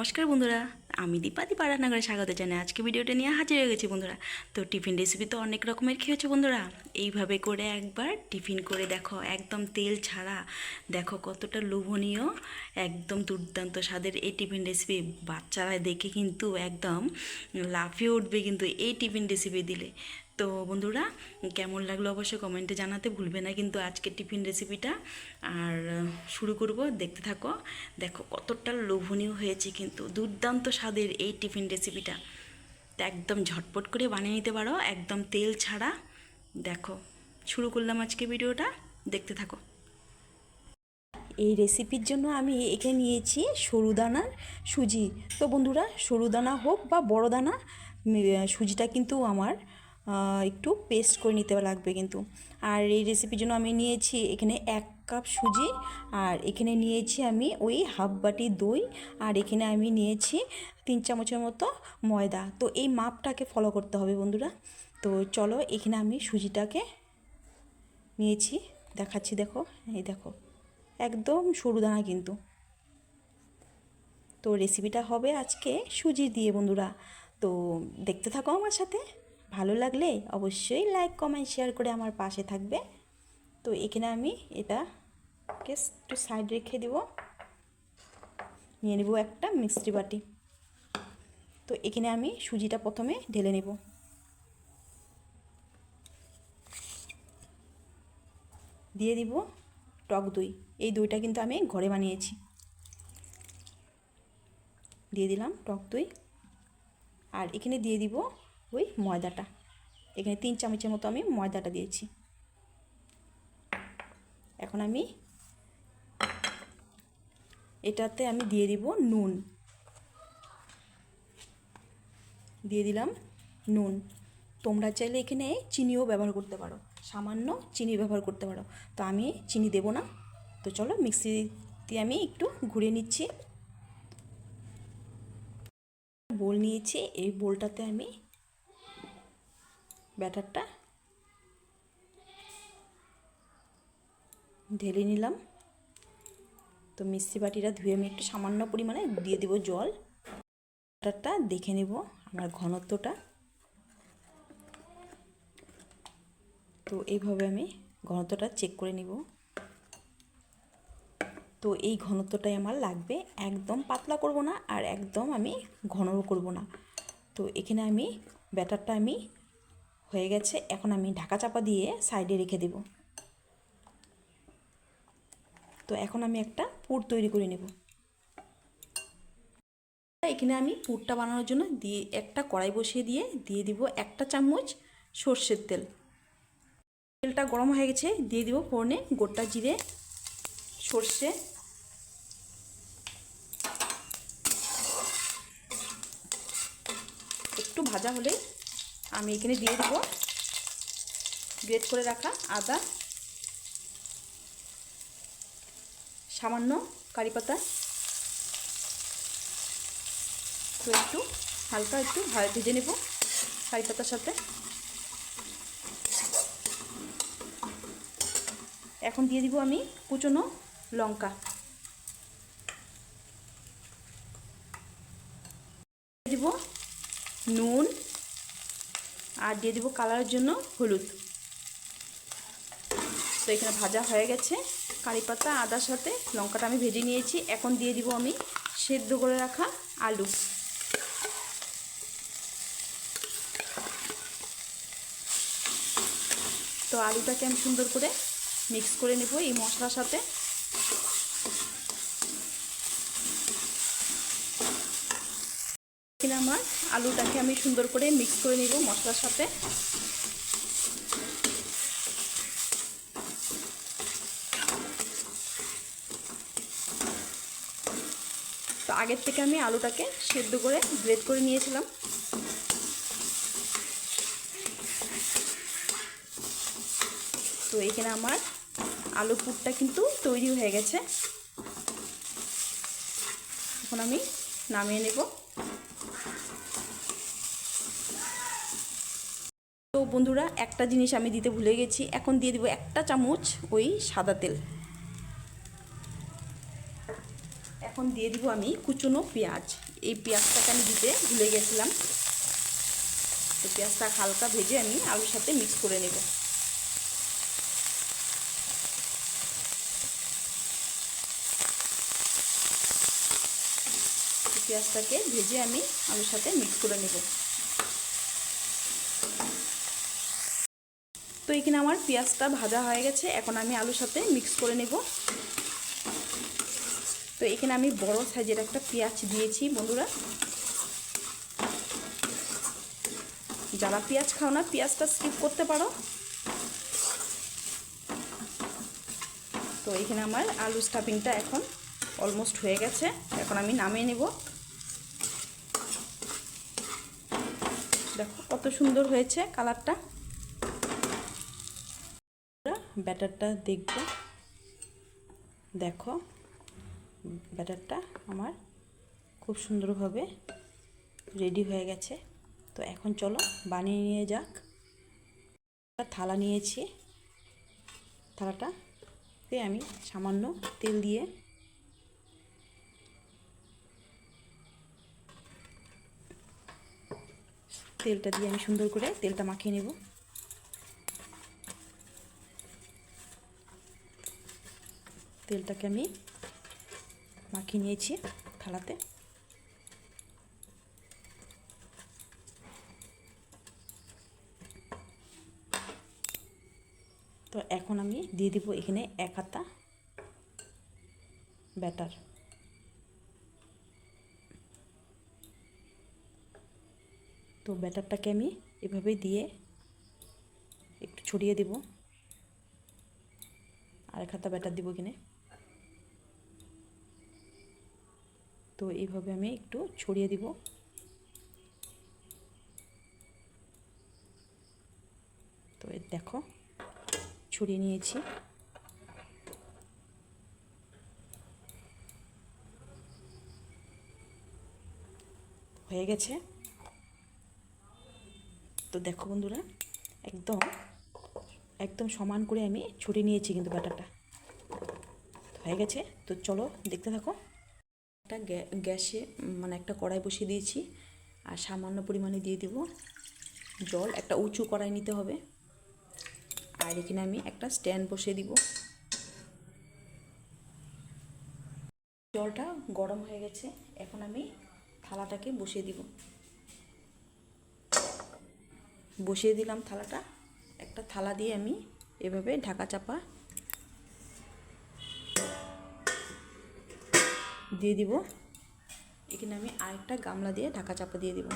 নমস্কার বন্ধুরা, আমি দীপা দীপা স্বাগত জানাই। আজকে ভিডিওটা নিয়ে হাজির হয়ে গেছি বন্ধুরা। তো টিফিন রেসিপি তো অনেক রকমের খেয়েছো বন্ধুরা। এইভাবে করে একবার টিফিন করে দেখো, একদম তেল ছাড়া। দেখো কতটা লোভনীয়, একদম দুর্দান্ত স্বাদের এই টিফিন রেসিপি বাচ্চারা দেখে কিন্তু একদম লাফিয়ে উঠবে কিন্তু এই টিফিন রেসিপি দিলে। তো বন্ধুরা, কেমন লাগল অবশ্যই কমেন্টে জানাতে ভুলবে না কিন্তু আজকের টিফিন রেসিপিটা আর শুরু করব, দেখতে থাকো। দেখো কতটা লোভনীয় হয়েছে কিন্তু দুর্দান্ত স্বাদের এই টিফিন রেসিপিটা একদম ঝটপট করে বানিয়ে নিতে পারো, একদম তেল ছাড়া। দেখো, শুরু করলাম আজকে ভিডিওটা, দেখতে থাকো। এই রেসিপির জন্য আমি এখানে নিয়েছি সরু দানার সুজি। তো বন্ধুরা, সরু দানা হোক বা বড় দানা সুজিটা কিন্তু আমার একটু পেস্ট করে নিতে লাগবে কিন্তু। আর এই রেসিপির জন্য আমি নিয়েছি এখানে এক কাপ সুজি, আর এখানে নিয়েছি আমি ওই হাফ বাটি দই, আর এখানে আমি নিয়েছি তিন চামচের মতো ময়দা। তো এই মাপটাকে ফলো করতে হবে বন্ধুরা। তো চলো এখানে আমি সুজিটাকে নিয়েছি, দেখাচ্ছি দেখো, এই দেখো, একদম সরু দানা কিন্তু। তো রেসিপিটা হবে আজকে সুজি দিয়ে বন্ধুরা। তো দেখতে থাকো আমার সাথে। ভালো লাগলে অবশ্যই লাইক কমেন্ট শেয়ার করে আমার পাশে থাকবে। তো এখানে আমি এটাকে একটু সাইড রেখে দেব। নিয়ে নেব একটা মিক্সি বাটি। তো এখানে আমি সুজিটা প্রথমে ঢেলে নেব। দিয়ে দিব টক দই। এই দইটা কিন্তু আমি ঘরে বানিয়েছি। দিয়ে দিলাম টক দই। আর এখানে দিয়ে দিব ওই ময়দাটা। এখানে তিন চামচের মতো আমি ময়দাটা দিয়েছি। এখন আমি এটাতে আমি দিয়ে দিব নুন। দিয়ে দিলাম নুন। তোমরা চাইলে এখানে চিনিও ব্যবহার করতে পারো। সামান্য চিনি ব্যবহার করতে পারো। তো আমি চিনি দেব না। তো চলো মিক্সি দিয়ে আমি একটু ঘুরে নিচ্ছি। বোল নিয়েছি। এই বোলটাতে আমি ব্যাটারটা। ঢেলে নিলাম। তো মিষ্টি বাটিটা ধুয়ে আমি একটু সামান্য পরিমাণে দিয়ে দেবো জল। ব্যাটারটা দেখে নেব আমার ঘনত্বটা। তো এইভাবে আমি ঘনত্বটা চেক করে নিব। তো এই ঘনত্বটাই আমার লাগবে। একদম পাতলা করব না আর একদম আমি ঘনও করব না। তো এখানে আমি ব্যাটারটা আমি হয়ে গেছে। এখন আমি ঢাকা চাপা দিয়ে সাইডে রেখে দেব। তো এখন আমি একটা পুর তৈরি করে নেব। এখানে আমি পুরটা বানানোর জন্য দিয়ে একটা কড়াই বসিয়ে দিয়ে দিয়ে দিব একটা চামচ সর্ষের তেল। তেলটা গরম হয়ে গেছে, দিয়ে দিব ফোড়নে গোটা জিরে, সর্ষে। একটু ভাজা হলে আমি এখানে দিয়ে দেব। গ্রেট করে রাখা আদা, সামান্য কারি পাতা। তো একটু, হালকা একটু ভেজে নেব কারি পাতার সাথে। এখন দিয়ে দিব আমি কুচনো লঙ্কা। দিব নুন দিয়ে দেবো কালারের জন্য হলুদ। তো এখানে ভাজা হয়ে গেছে। কারি পাতা, আদার সাথে লঙ্কাটা আমি ভেজে নিয়েছি। এখন দিয়ে দিব আমি সেদ্ধ করে রাখা আলু। তো আলুটাকে আমি সুন্দর করে মিক্স করে নেব এই মশলার সাথে। এখানে আমার আলুটাকে আমি সুন্দর করে মিক্স করে নেব মশলার সাথে। তো আগের থেকে আমি আলুটাকে সেদ্ধ করে গ্রেট করে নিয়েছিলাম। তো এখানে আমার আলু পুরটা কিন্তু তৈরি হয়ে গেছে। এখন আমি নামিয়ে নেব। বন্ধুরা, একটা জিনিস আমি দিতে ভুলে গেছি। এখন দিয়ে দিব একটা চামচ ওই সাদা তেল। এখন দিয়ে দিব আমি কুচনো পেঁয়াজ। এই পেঁয়াজটাকে আমি দিতে ভুলে গেছিলাম। তো পেঁয়াজটা হালকা ভেজে আমি আলুর সাথে মিক্স করে নেব। পেঁয়াজটাকে ভেজে আমি আলুর সাথে মিক্স করে নেব। এখানে আমার পেঁয়াজটা ভাজা হয়ে গেছে, এখন আমি আলুর সাথে মিক্স করে নেব। তো এখানে আমি বড় সাইজের একটা পেঁয়াজ দিয়েছি, বন্ধুরা। যারা পেঁয়াজ খাও না, পেঁয়াজটা স্কিপ করতে পারো। তো এখানে আমার আলু স্টাফিংটা এখন অলমোস্ট হয়ে গেছে, এখন আমি নামিয়ে নেব। দেখো কত সুন্দর হয়েছে কালারটা ব্যাটারটা দেখব। দেখো, ব্যাটারটা আমার খুব সুন্দরভাবে রেডি হয়ে গেছে। তো এখন চলো বানিয়ে নিয়ে যাক। থালা নিয়েছি। থালাটাতে আমি সামান্য তেল দিয়ে তেলটা দিয়ে আমি সুন্দর করে তেলটা মাখিয়ে নেব। তেলটাকে আমি মাখিয়ে নিয়েছি থালাতে। তো এখন আমি দিয়ে দিব এখানে এক হাতা ব্যাটার। তো ব্যাটারটাকে আমি এভাবে দিয়ে একটু ছড়িয়ে দেব। আর এক হাতা ব্যাটার দিব কিনে তো এইভাবে আমি একটু ছড়িয়ে দিব। তো দেখো, ছড়িয়ে নিয়েছি। হয়ে গেছে। তো দেখো বন্ধুরা, একদম একদম সমান করে আমি ছড়িয়ে নিয়েছি কিন্তু ব্যাটারটা। হয়ে গেছে। তো চলো দেখতে থাকো। একটা গ্যাসে মানে একটা কড়াই বসিয়ে দিয়েছি। আর সামান্য পরিমাণে দিয়ে দেব জল। একটা উঁচু কড়াই নিতে হবে। আর এখানে আমি একটা স্ট্যান্ড বসিয়ে দিব। জলটা গরম হয়ে গেছে। এখন আমি থালাটাকে বসিয়ে দিব। বসিয়ে দিলাম থালাটা। একটা থালা দিয়ে আমি এভাবে ঢাকা চাপা দিয়ে দিব। এখানে আমি আরেকটা গামলা দিয়ে ঢাকা চাপা দিয়ে দিব।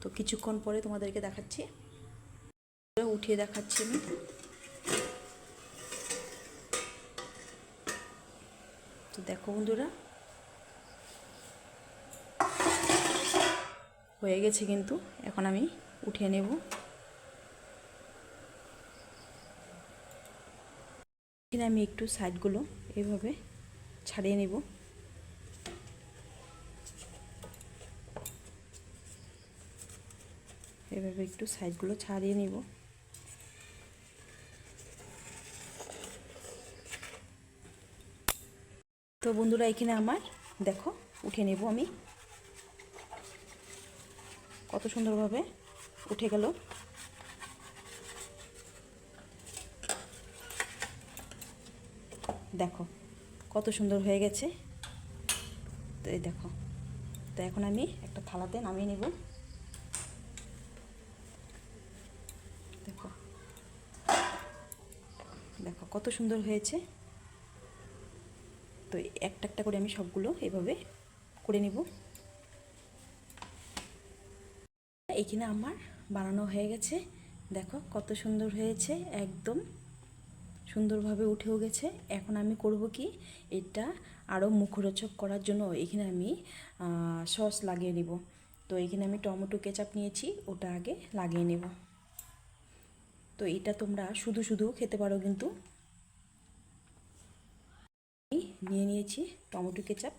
তো কিছুক্ষণ পরে তোমাদেরকে দেখাচ্ছি। উঠিয়ে দেখাচ্ছি আমি। তো দেখো বন্ধুরা, হয়ে গেছে কিন্তু। এখন আমি উঠিয়ে নেব। এখানে আমি একটু সাইডগুলো এইভাবে ছাড়িয়ে নেব। এভাবে একটু সাইডগুলো ছাড়িয়ে নেব। তো বন্ধুরা, এখানে আমার, দেখো, উঠে নেব আমি। কত সুন্দরভাবে উঠে গেল। দেখো, কত সুন্দর হয়ে গেছে। তো এই দেখো, তো এখন আমি একটা থালাতে নামিয়ে নেব। দেখো দেখো, কত সুন্দর হয়েছে। তো একটা একটা করে আমি সবগুলো এভাবে করে নেব। এখানে আমার বানানো হয়ে গেছে। দেখো, কত সুন্দর হয়েছে, একদম। সুন্দরভাবে উঠেও গেছে। এখন আমি করব কি? এটা আরও মুখরোচক করার জন্য এখানে আমি সস লাগিয়ে নেব। তো এখানে আমি টমেটো, কেচাপ নিয়েছি, ওটা আগে লাগিয়ে নেব। তো এটা তোমরা শুধু শুধু খেতে পারো কিন্তু। নিয়ে নিয়েছি টমেটো, কেচাপ।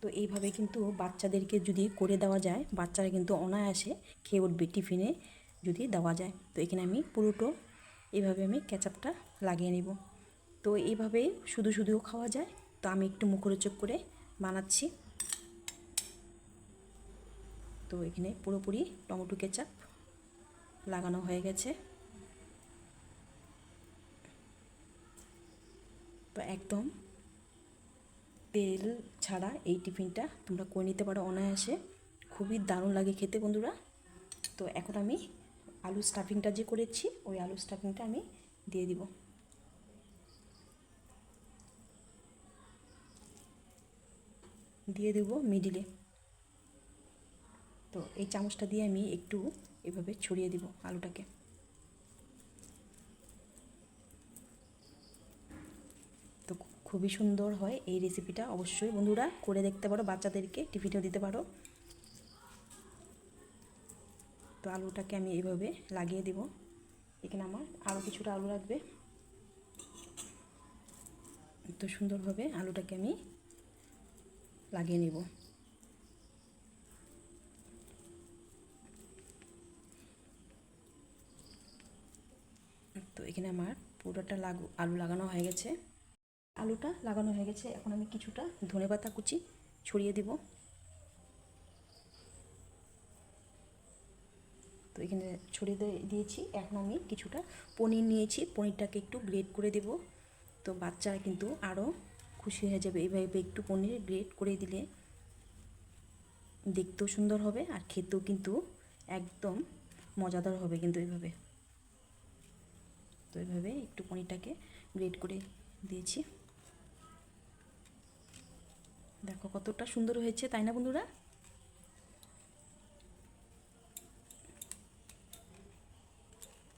তো এইভাবে কিন্তু বাচ্চাদেরকে যদি করে দেওয়া যায়, বাচ্চারা কিন্তু অনায়াসে খেয়ে উঠবে টিফিনে যদি দেওয়া যায়। তো এখানে আমি পুরোটো এইভাবে আমি কেচাপটা লাগিয়ে নিব। তো এইভাবে শুধু শুধুও খাওয়া যায়। তো আমি একটু মুখরোচক করে বানাচ্ছি। তো এখানে পুরোপুরি টমেটো কেচাপ লাগানো হয়ে গেছে। তো একদম তেল ছাড়া এই টিফিনটা তোমরা করে নিতে পারো অনায়াসে। খুবই দারুণ লাগে খেতে বন্ধুরা। তো এখন আমি আলু স্টাফিংটা যে করেছি, ওই আলু স্টাফিংটা আমি দিয়ে দিব। দিয়ে দেব মিডিলে তো এই চামচটা দিয়ে আমি একটু এভাবে ছড়িয়ে দিব আলুটাকে। তো খুবই সুন্দর হয় এই রেসিপিটা অবশ্যই বন্ধুরা করে দেখতে পারো, বাচ্চাদেরকে টিফিনেও দিতে পারো। তো আলুটাকে আমি এইভাবে লাগিয়ে দেব। এখানে আমার আরও কিছুটা আলু লাগবে। তো সুন্দরভাবে আলুটাকে আমি লাগিয়ে নেব। তো এখানে আমার পুরোটা লাগু, আলু লাগানো হয়ে গেছে। আলুটা লাগানো হয়ে গেছে। এখন আমি কিছুটা ধনে পাতা কুচি ছড়িয়ে দেব। তো এখানে ছড়িয়ে দিয়েছি। এখন আমি কিছুটা পনির নিয়েছি। পনিরটাকে একটু গ্রেড করে দেব। তো বাচ্চারা কিন্তু আরও খুশি হয়ে যাবে। এইভাবে একটু পনির গ্রেড করে দিলে দেখতেও সুন্দর হবে আর খেতেও কিন্তু একদম মজাদার হবে কিন্তু এইভাবে তো এইভাবে একটু পনিরটাকে গ্রেড করে দিয়েছি। দেখো কতটা সুন্দর হয়েছে, তাই না বন্ধুরা?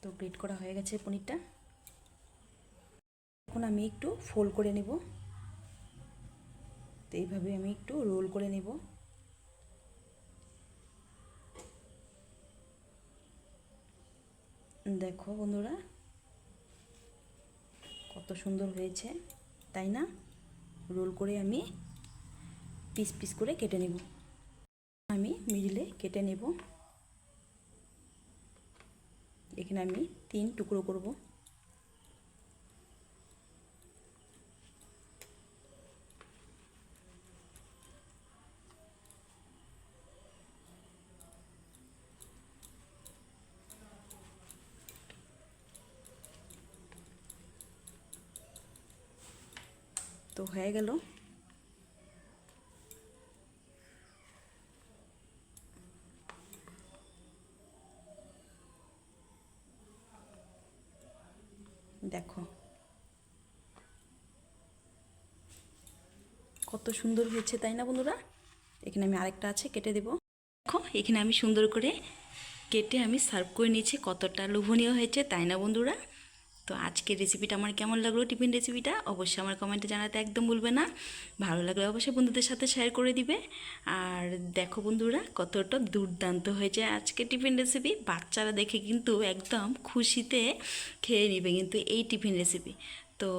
তো গ্রেড করা হয়ে গেছে পনিরটা। এখন আমি একটু ফোল্ড করে নেব। তো এইভাবে আমি একটু রোল করে নেব। দেখো বন্ধুরা, কত সুন্দর হয়েছে, তাই না? রোল করে আমি পিস পিস করে কেটে নেব। আমি মিডিলে কেটে নেব। এখানে আমি তিন টুকরো করব। তো হয়ে গেল। দেখো। কত সুন্দর হয়েছে, তাই না বন্ধুরা? এখানে আমি আরেকটা আছে, কেটে দেব। দেখো, এখানে আমি সুন্দর করে কেটে আমি সার্ভ করে নিয়েছি, কতটা লোভনীয় হয়েছে, তাই না বন্ধুরা? তো আজকের রেসিপিটা আমার কেমন লাগল, টিফিন রেসিপিটা অবশ্যই আমার কমেন্টে জানাতে একদম ভুলবে না। ভালো লাগলে অবশ্যই বন্ধুদের সাথে শেয়ার করে দিবে। আর দেখো বন্ধুরা, কতটা দুর্দান্ত হয়েছে আজকে টিফিন রেসিপি বাচ্চারা দেখে কিন্তু একদম খুশিতে খেয়ে নেবে কিন্তু এই টিফিন রেসিপি তো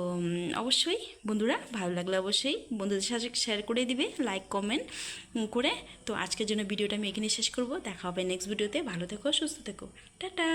অবশ্যই বন্ধুরা ভালো লাগলে অবশ্যই বন্ধুদের সাথে শেয়ার করে দিবে লাইক কমেন্ট করে। তো আজকের জন্য ভিডিওটা আমি এখানে শেষ করব। দেখা হবে নেক্সট ভিডিওতে ভালো থেকো, সুস্থ থেকো। টাটা!